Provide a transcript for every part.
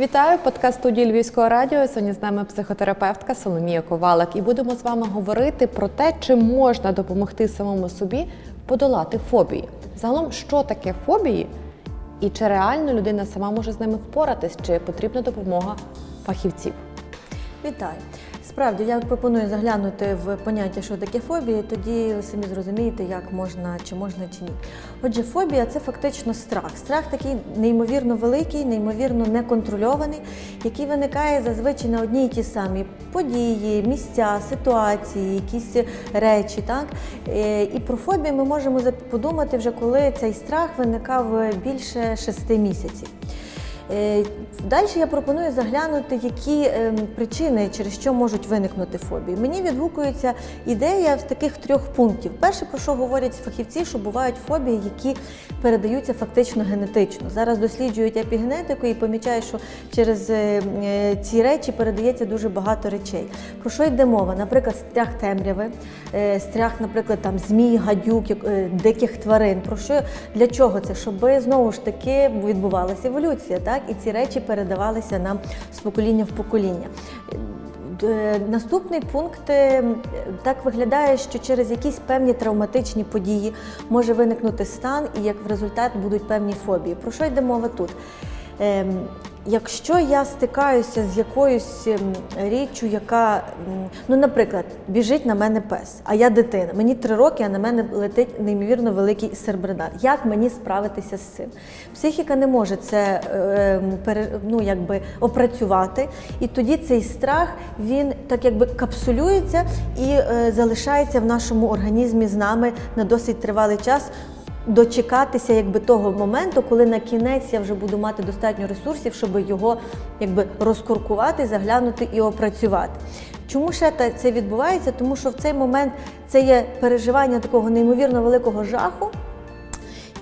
Вітаю подкаст студії Львівського радіо. Сьогодні з нами психотерапевтка Соломія Ковалик. І будемо з вами говорити про те, чи можна допомогти самому собі подолати фобії. Загалом, що таке фобії, і чи реально людина сама може з ними впоратись, чи потрібна допомога фахівців. Вітаю. Справді, я пропоную заглянути в поняття, що таке фобія, тоді ви самі зрозумієте, як можна, чи можна, чи ні. Отже, фобія це фактично страх. Страх такий неймовірно великий, неймовірно неконтрольований, який виникає зазвичай на одній і ті самі події, місця, ситуації, якісь речі. Так? Е, І про фобію ми можемо подумати вже, коли цей страх виникав більше шести місяців. Е, Далі я пропоную заглянути, які ем, причини, через що можуть виникнути фобії. Мені відгукується ідея з таких трьох пунктів. Перше, про що говорять фахівці, що бувають фобії, які передаються фактично генетично. Зараз досліджують епігенетику і помічають, що через е, е, ці речі передається дуже багато речей. Про що йде мова? Наприклад, страх темряви, страх, наприклад, там змій, гадюк, диких тварин. Про що для чого це? Щоб знову ж таки відбувалася еволюція, так і ці речі передавалися нам з покоління в покоління. Е, Наступний пункт е, так виглядає, що через якісь певні травматичні події може виникнути стан, і як в результат будуть певні фобії. Про що йде мова тут? Якщо я стикаюся з якоюсь ем, річчю, яка, ну, наприклад, біжить на мене пес, а я дитина, мені три роки, а на мене летить неймовірно великий сербринат. Як мені справитися з цим? Психіка не може це ем, ну, якби опрацювати, і тоді цей страх він так якби капсулюється і е, залишається в нашому організмі з нами на досить тривалий час дочекатися якби того моменту, коли на кінець я вже буду мати достатньо ресурсів, щоб його якби розкуркувати, заглянути і опрацювати. Чому ще це відбувається? Тому що в цей момент це є переживання такого неймовірно великого жаху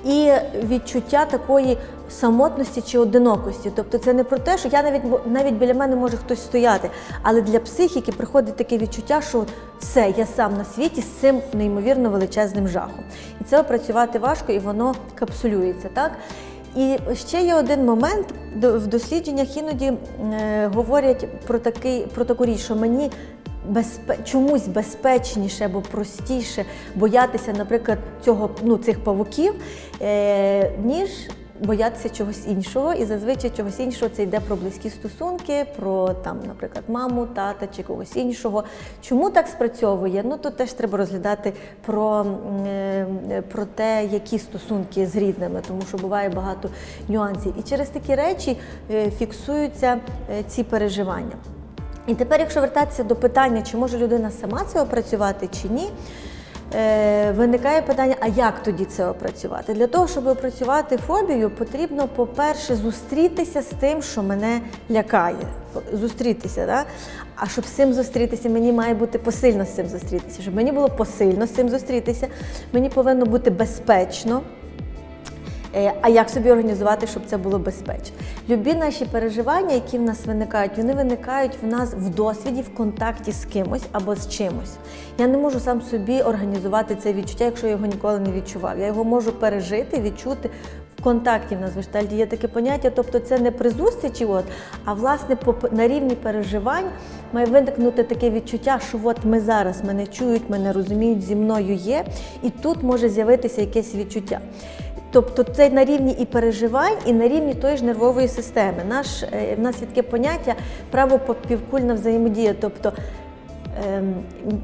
і відчуття такої самотності чи одинокості. Тобто це не про те, що я навіть навіть біля мене може хтось стояти, але для психіки приходить таке відчуття, що все, я сам на світі з цим неймовірно величезним жахом. І це опрацювати важко, і воно капсулюється. так? І ще є один момент в дослідженнях іноді е, говорять про такий про таку річ, що мені безпе... чомусь безпечніше або простіше боятися, наприклад, цього ну цих павуків, е, ніж боятися чогось іншого. І зазвичай чогось іншого це йде про близькі стосунки, про там, наприклад, маму, тата чи когось іншого. Чому так спрацьовує? Ну тут теж треба розглядати про, е, про те, які стосунки з рідними, тому що буває багато нюансів. І через такі речі е, фіксуються е, ці переживання. І тепер, якщо вертатися до питання, чи може людина сама це опрацювати чи ні, виникає питання, а як тоді це опрацювати? Для того, щоб опрацювати фобію, потрібно, по-перше, зустрітися з тим, що мене лякає. Зустрітися, да? а щоб з цим зустрітися, мені має бути посильно з цим зустрітися. Щоб мені було посильно з цим зустрітися, мені повинно бути безпечно. Е, А як собі організувати, щоб це було безпечно? Любі наші переживання, які в нас виникають, вони виникають в нас в досвіді, в контакті з кимось або з чимось. Я не можу сам собі організувати це відчуття, якщо я його ніколи не відчував. Я його можу пережити, відчути в контакті в нас є таке поняття, тобто це не при зустрічі, от, а власне на рівні переживань має виникнути таке відчуття, що от ми зараз мене чують, мене розуміють, зі мною є, і тут може з'явитися якесь відчуття. Тобто це на рівні і переживань, і на рівні тої ж нервової системи. Наш, е, в нас є таке поняття правопівкульна взаємодія. Тобто ем,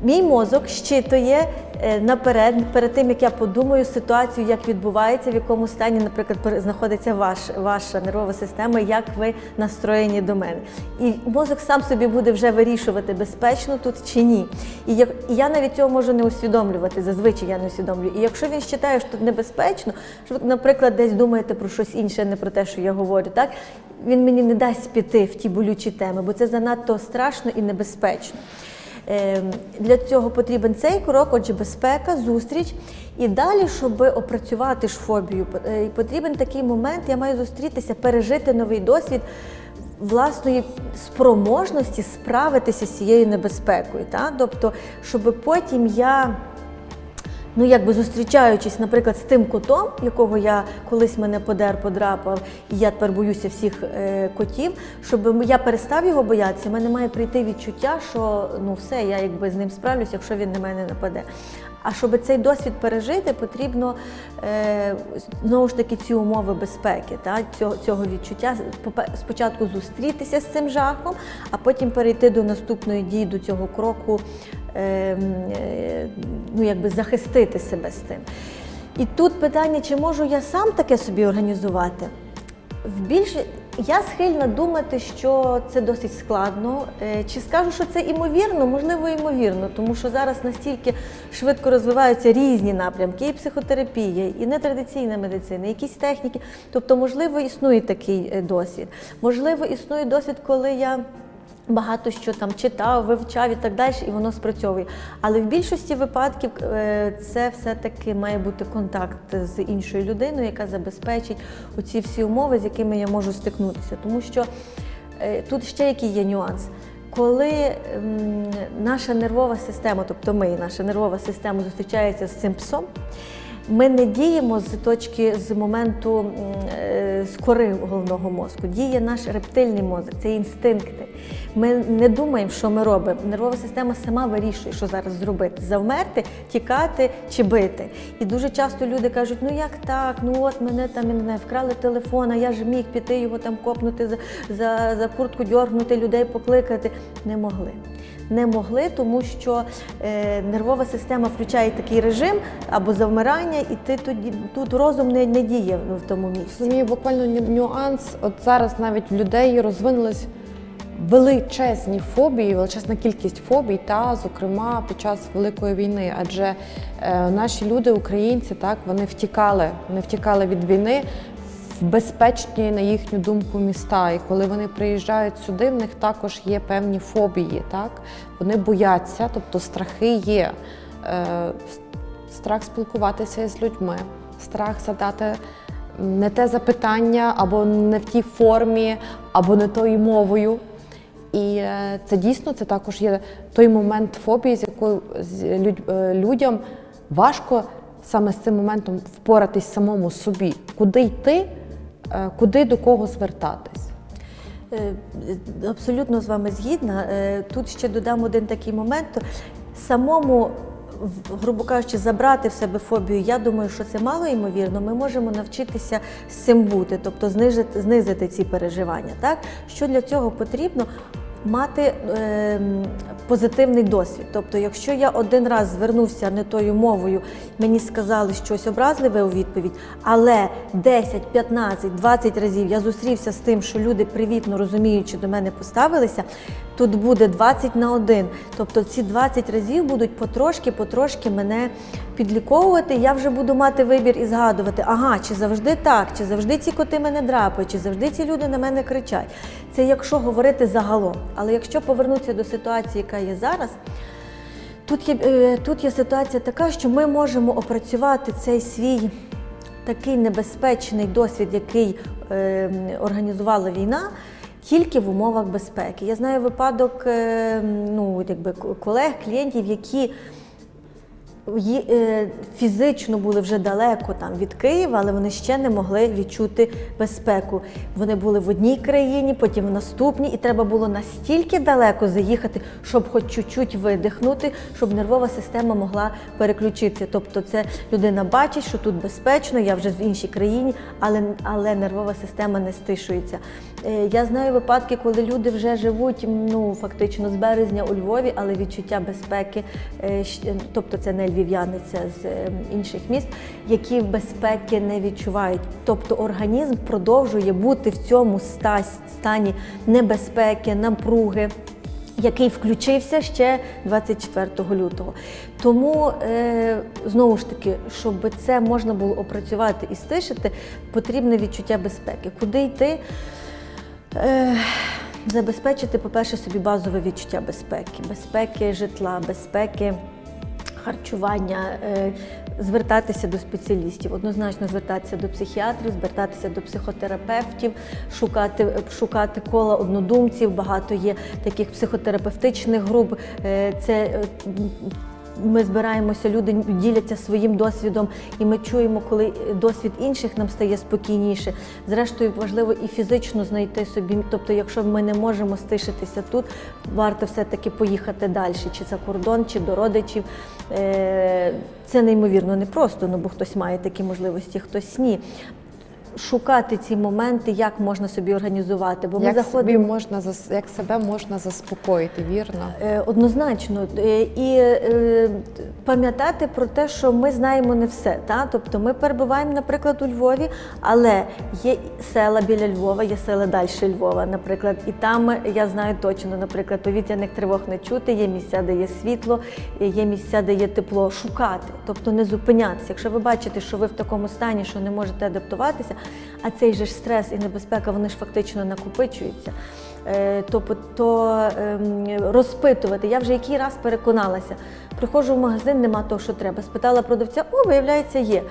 мій мозок щитує наперед, перед тим як я подумаю ситуацію, як відбувається, в якому стані, наприклад, знаходиться ваш, ваша нервова система, як ви настроєні до мене. І мозок сам собі буде вже вирішувати, безпечно тут чи ні. І, як, і я навіть цього можу не усвідомлювати, зазвичай я не усвідомлюю. І якщо він вважає, що тут небезпечно, що ви, наприклад, десь думаєте про щось інше, не про те, що я говорю, так він мені не дасть піти в ті болючі теми, бо це занадто страшно і небезпечно. Ем, Для цього потрібен цей крок, отже, безпека, зустріч. І далі, щоб опрацювати ж фобію, е, потрібен такий момент, я маю зустрітися, пережити новий досвід власної спроможності справитися з цією небезпекою. Так? Тобто, щоб потім я Ну, якби зустрічаючись, наприклад, з тим котом, якого я колись мене подер, подрапав, і я тепер боюся всіх е, котів, щоб я перестав його боятися, в мене має прийти відчуття, що ну все, я якби з ним справлюся, якщо він на мене нападе. А щоб цей досвід пережити, потрібно е, знову ж таки ці умови безпеки, та, цього, цього відчуття. Спочатку зустрітися з цим жахом, а потім перейти до наступної дії, до цього кроку, е, е, ну, якби захистити себе з тим. І тут питання, чи можу я сам таке собі організувати? В більше я схильна думати, що це досить складно. Е, Чи скажу, що це імовірно? Можливо, імовірно, тому що зараз настільки швидко розвиваються різні напрямки, і психотерапія, і нетрадиційна медицина, і якісь техніки. Тобто, можливо, існує такий е, досвід. Можливо, існує досвід, коли я. Багато що там читав, вивчав і так далі, і воно спрацьовує. Але в більшості випадків е, це все-таки має бути контакт з іншою людиною, яка забезпечить оці всі умови, з якими я можу стикнутися. Тому що е, тут ще який є нюанс. Коли ем, наша нервова система, тобто ми, наша нервова система зустрічається з цим псом, ми не діємо з точки з моменту е, з кори головного мозку. Діє наш рептильний мозок, це інстинкти. Ми не думаємо, що ми робимо. Нервова система сама вирішує, що зараз зробити: завмерти, тікати чи бити. І дуже часто люди кажуть: ну як так? Ну от мене там я не знаю, вкрали телефон, а я ж міг піти його там копнути за, за, за куртку, дьоргнути, людей покликати. Не могли не могли, тому що е, нервова система включає такий режим або завмирання, і ти тоді тут розум не, не діє в тому місці. Розумію, буквально нюанс. От зараз навіть в людей розвинулись величезні фобії, величезна кількість фобій, та зокрема під час великої війни. Адже е, наші люди, українці, так вони втікали, вони втікали від війни в безпечні, на їхню думку, міста. І коли вони приїжджають сюди, в них також є певні фобії. Так вони бояться, тобто страхи є. Е, страх спілкуватися з людьми, страх задати не те запитання, або не в тій формі, або не тою мовою. І е, це дійсно це також є той момент фобії, з якою з е, людям важко саме з цим моментом впоратись самому собі, куди йти, е, куди до кого звертатись. Абсолютно з вами згідна. Тут ще додам один такий момент. Самому, грубо кажучи, забрати в себе фобію, я думаю, що це мало ймовірно. Ми можемо навчитися з цим бути, тобто знижити, знизити ці переживання. Так? Що для цього потрібно? Мати е, позитивний досвід. Тобто, якщо я один раз звернувся не тою мовою, мені сказали щось образливе у відповідь, але 10, 15, 20 разів я зустрівся з тим, що люди привітно розуміючи до мене поставилися, тут буде 20 на 1. Тобто ці 20 разів будуть потрошки, потрошки мене підліковувати. Я вже буду мати вибір і згадувати, ага, чи завжди так, чи завжди ці коти мене драпають, чи завжди ці люди на мене кричать. Це якщо говорити загалом. Але якщо повернутися до ситуації, яка є зараз. Тут є, е, тут є ситуація така, що ми можемо опрацювати цей свій такий небезпечний досвід, який е, організувала війна, тільки в умовах безпеки. Я знаю випадок е, ну, якби, колег, клієнтів, які фізично були вже далеко там від Києва, але вони ще не могли відчути безпеку. Вони були в одній країні, потім в наступній, і треба було настільки далеко заїхати, щоб хоч чуть-чуть видихнути, щоб нервова система могла переключитися. Тобто, це людина бачить, що тут безпечно, я вже в іншій країні, але, але нервова система не стишується. Е, Я знаю випадки, коли люди вже живуть ну фактично з березня у Львові, але відчуття безпеки, е, тобто це не львів'яни, це з е, інших міст, які безпеки не відчувають. Тобто організм продовжує бути в цьому стані небезпеки, напруги. Який включився ще 24 лютого. Тому е, знову ж таки, щоб це можна було опрацювати і стишити, потрібне відчуття безпеки. Куди йти? Е, забезпечити, по-перше, собі базове відчуття безпеки, безпеки житла, безпеки харчування, е, звертатися до спеціалістів, однозначно звертатися до психіатрів, звертатися до психотерапевтів, шукати, шукати кола однодумців. Багато є таких психотерапевтичних груп. Е, Це е, ми збираємося, люди діляться своїм досвідом, і ми чуємо, коли досвід інших нам стає спокійніше. Зрештою, важливо і фізично знайти собі. Тобто, якщо ми не можемо стишитися тут, варто все-таки поїхати далі, чи за кордон, чи до родичів. Е, Це неймовірно непросто, ну бо хтось має такі можливості, хтось ні. Шукати ці моменти, як можна собі організувати, бо ми Як, собі заходимо. можна, зас- як себе можна заспокоїти, вірно? Е, Однозначно, Е, і е, пам'ятати про те, що ми знаємо не все. Та? Тобто ми перебуваємо, наприклад, у Львові, але є села біля Львова, є села далі Львова, наприклад, і там я знаю точно, наприклад, повітряних тривог не чути, є місця, де є світло, є місця, де є тепло. Шукати, тобто не зупинятися. Якщо ви бачите, що ви в такому стані, що не можете адаптуватися, а цей же ж стрес і небезпека, вони ж фактично накопичуються. Е, то, то ем, розпитувати. Я вже який раз переконалася. Приходжу в магазин, нема того, що треба. Спитала продавця, о, виявляється, є.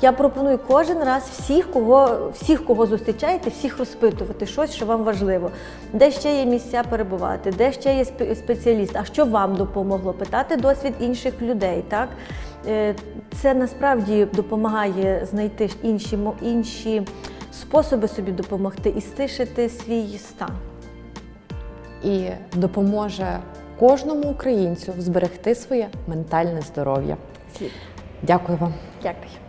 Я пропоную кожен раз всіх, кого, всіх, кого зустрічаєте, всіх розпитувати щось, що вам важливо. Де ще є місця перебувати, де ще є спеціаліст, а що вам допомогло? Питати досвід інших людей. Так? Е, Це насправді допомагає знайти інші, інші способи собі допомогти і стишити свій стан. І допоможе кожному українцю зберегти своє ментальне здоров'я. Дякую вам. Дякую.